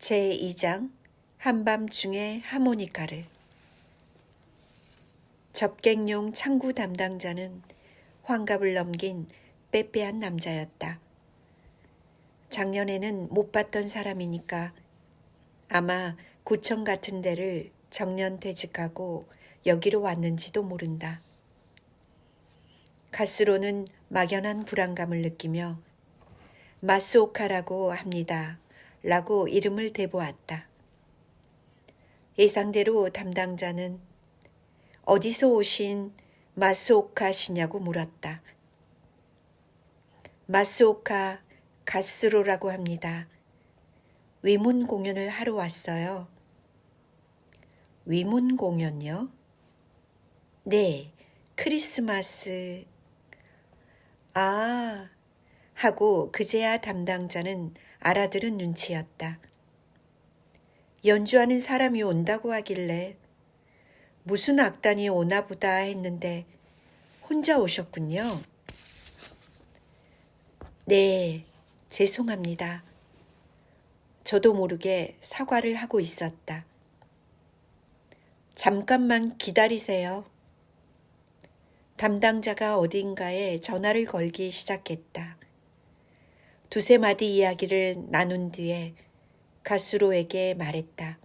제2장 한밤중에 하모니카를 접객용 창구 담당자는 환갑을 넘긴 빼빼한 남자였다. 작년에는 못 봤던 사람이니까 아마 구청 같은 데를 정년 퇴직하고 여기로 왔는지도 모른다. 가스로는 막연한 불안감을 느끼며 마스오카라고 합니다. 라고 이름을 대보았다. 예상대로 담당자는 어디서 오신 마스오카 씨냐고 물었다. 마스오카 가스로라고 합니다. 위문 공연을 하러 왔어요. 위문 공연요? 네, 크리스마스. 아, 하고 그제야 담당자는 알아들은 눈치였다. 연주하는 사람이 온다고 하길래 무슨 악단이 오나 보다 했는데 혼자 오셨군요. 네, 죄송합니다. 저도 모르게 사과를 하고 있었다. 잠깐만 기다리세요. 담당자가 어딘가에 전화를 걸기 시작했다. 두세 마디 이야기를 나눈 뒤에 가수로에게 말했다.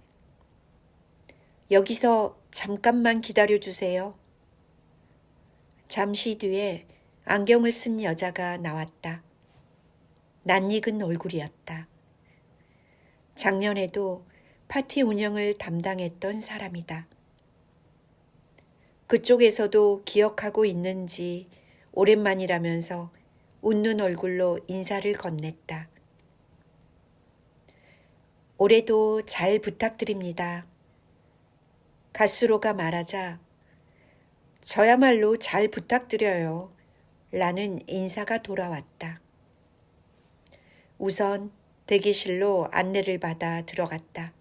여기서 잠깐만 기다려 주세요. 잠시 뒤에 안경을 쓴 여자가 나왔다. 낯익은 얼굴이었다. 작년에도 파티 운영을 담당했던 사람이다. 그쪽에서도 기억하고 있는지 오랜만이라면서 웃는 얼굴로 인사를 건넸다. 올해도 잘 부탁드립니다. 가수로가 말하자 저야말로 잘 부탁드려요. 라는 인사가 돌아왔다. 우선 대기실로 안내를 받아 들어갔다.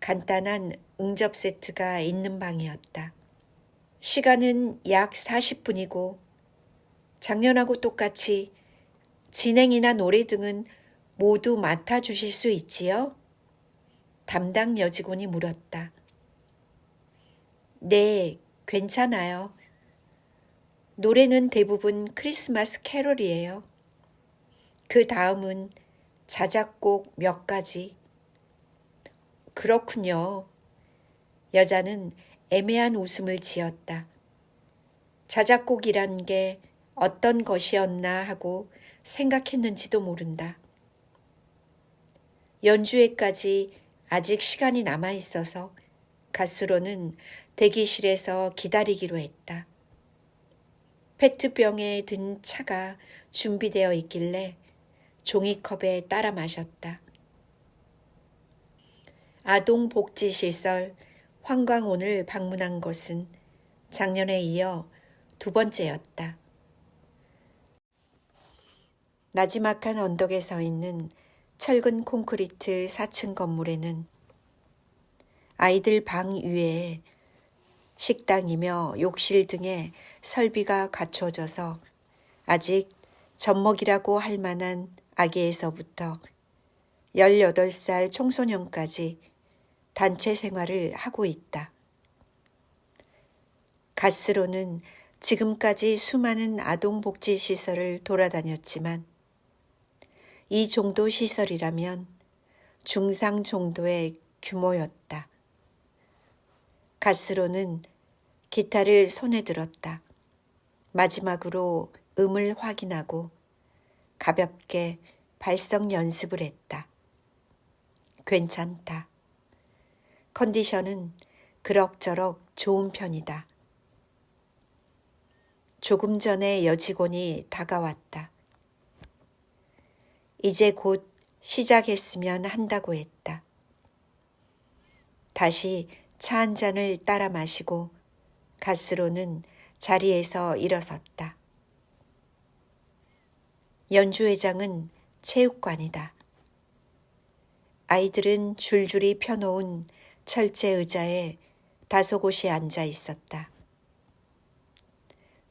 간단한 응접 세트가 있는 방이었다. 시간은 약 40분이고 작년하고 똑같이 진행이나 노래 등은 모두 맡아주실 수 있지요? 담당 여직원이 물었다. 네, 괜찮아요. 노래는 대부분 크리스마스 캐롤이에요. 그 다음은 자작곡 몇 가지. 그렇군요. 여자는 애매한 웃음을 지었다. 자작곡이란 게 어떤 것이었나 하고 생각했는지도 모른다. 연주회까지 아직 시간이 남아 있어서 가스로는 대기실에서 기다리기로 했다. 페트병에 든 차가 준비되어 있길래 종이컵에 따라 마셨다. 아동복지시설 환광원을 방문한 것은 작년에 이어 두 번째였다. 나지막한 언덕에 서 있는 철근 콘크리트 4층 건물에는 아이들 방 위에 식당이며 욕실 등의 설비가 갖춰져서 아직 젖먹이라고 할 만한 아기에서부터 18살 청소년까지 단체 생활을 하고 있다. 가스로는 지금까지 수많은 아동복지시설을 돌아다녔지만 이 정도 시설이라면 중상 정도의 규모였다. 가스로는 기타를 손에 들었다. 마지막으로 음을 확인하고 가볍게 발성 연습을 했다. 괜찮다. 컨디션은 그럭저럭 좋은 편이다. 조금 전에 여직원이 다가왔다. 이제 곧 시작했으면 한다고 했다. 다시 차 한 잔을 따라 마시고 가스로는 자리에서 일어섰다. 연주회장은 체육관이다. 아이들은 줄줄이 펴놓은 철제 의자에 다소 곳이 앉아 있었다.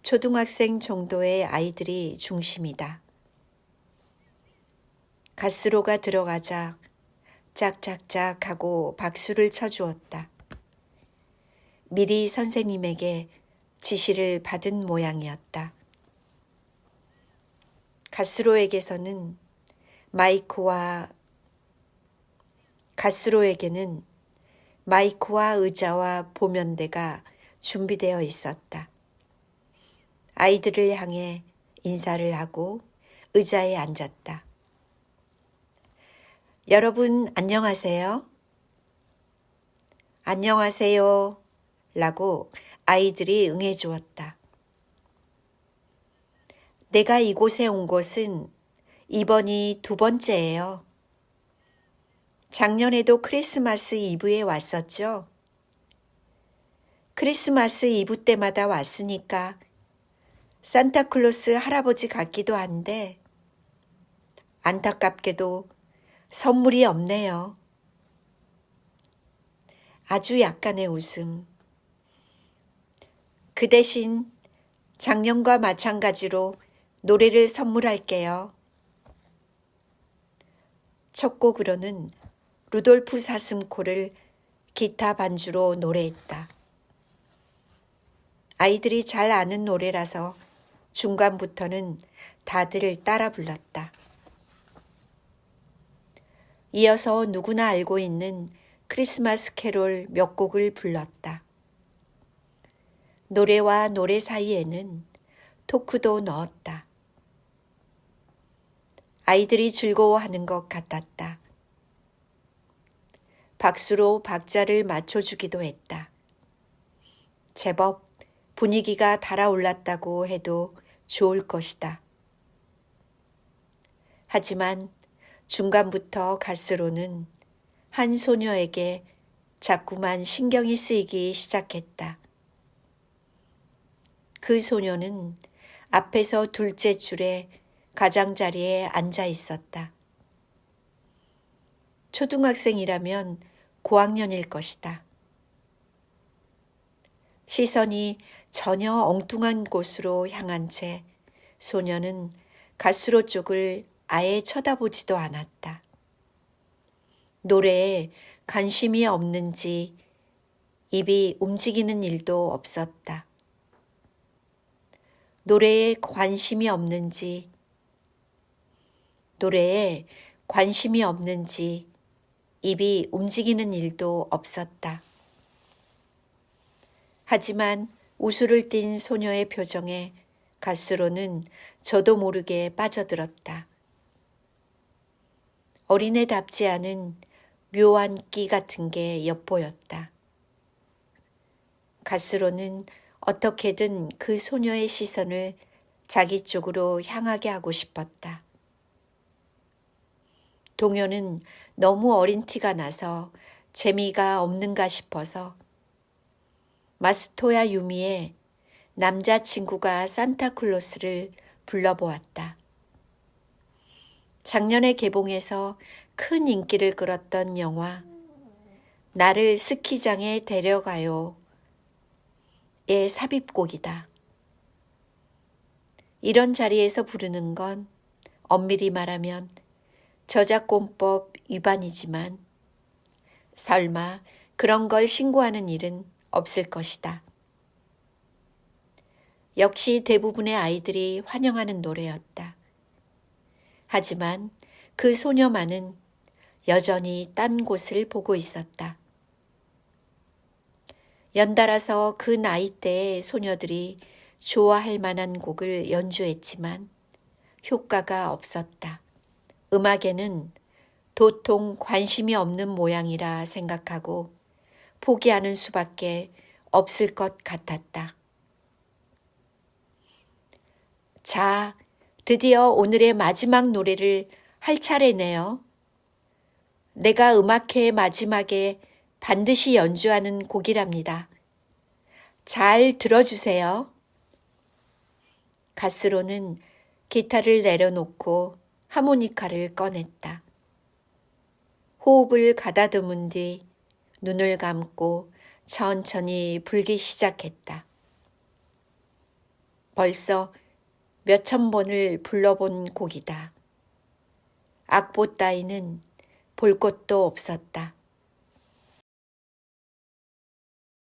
초등학생 정도의 아이들이 중심이다. 가스로가 들어가자 짝짝짝 하고 박수를 쳐주었다. 미리 선생님에게 지시를 받은 모양이었다. 가스로에게서는 마이크와 가스로에게는 마이크와 의자와 보면대가 준비되어 있었다. 아이들을 향해 인사를 하고 의자에 앉았다. 여러분 안녕하세요. 안녕하세요. 라고 아이들이 응해 주었다. 내가 이곳에 온 것은 이번이 두 번째예요. 작년에도 크리스마스 이브에 왔었죠. 크리스마스 이브 때마다 왔으니까 산타클로스 할아버지 같기도 한데 안타깝게도 선물이 없네요. 아주 약간의 웃음. 그 대신 작년과 마찬가지로 노래를 선물할게요. 첫 곡으로는 루돌프 사슴코를 기타 반주로 노래했다. 아이들이 잘 아는 노래라서 중간부터는 다들 따라 불렀다. 이어서 누구나 알고 있는 크리스마스 캐롤 몇 곡을 불렀다. 노래와 노래 사이에는 토크도 넣었다. 아이들이 즐거워하는 것 같았다. 박수로 박자를 맞춰주기도 했다. 제법 분위기가 달아올랐다고 해도 좋을 것이다. 하지만 중간부터 가스로는 한 소녀에게 자꾸만 신경이 쓰이기 시작했다. 그 소녀는 앞에서 둘째 줄에 가장자리에 앉아 있었다. 초등학생이라면 고학년일 것이다. 시선이 전혀 엉뚱한 곳으로 향한 채 소녀는 가수로 쪽을 아예 쳐다보지도 않았다. 노래에 관심이 없는지 입이 움직이는 일도 없었다. 노래에 관심이 없는지, 노래에 관심이 없는지 입이 움직이는 일도 없었다. 하지만 우수를 띤 소녀의 표정에 가스로는 저도 모르게 빠져들었다. 어린애답지 않은 묘한 끼 같은 게 엿보였다. 가스로는 어떻게든 그 소녀의 시선을 자기 쪽으로 향하게 하고 싶었다. 동요는 너무 어린 티가 나서 재미가 없는가 싶어서 마스토야 유미의 남자친구가 산타클로스를 불러보았다. 작년에 개봉해서 큰 인기를 끌었던 영화 나를 스키장에 데려가요. 의 삽입곡이다. 이런 자리에서 부르는 건 엄밀히 말하면 저작권법 위반이지만 설마 그런 걸 신고하는 일은 없을 것이다. 역시 대부분의 아이들이 환영하는 노래였다. 하지만 그 소녀만은 여전히 딴 곳을 보고 있었다. 연달아서 그 나이대의 소녀들이 좋아할 만한 곡을 연주했지만 효과가 없었다. 음악에는 도통 관심이 없는 모양이라 생각하고 포기하는 수밖에 없을 것 같았다. 자, 드디어 오늘의 마지막 노래를 할 차례네요. 내가 음악회 마지막에 반드시 연주하는 곡이랍니다. 잘 들어주세요. 가스로는 기타를 내려놓고 하모니카를 꺼냈다. 호흡을 가다듬은 뒤 눈을 감고 천천히 불기 시작했다. 벌써 몇천 번을 불러본 곡이다. 악보 따위는 볼 곳도 없었다.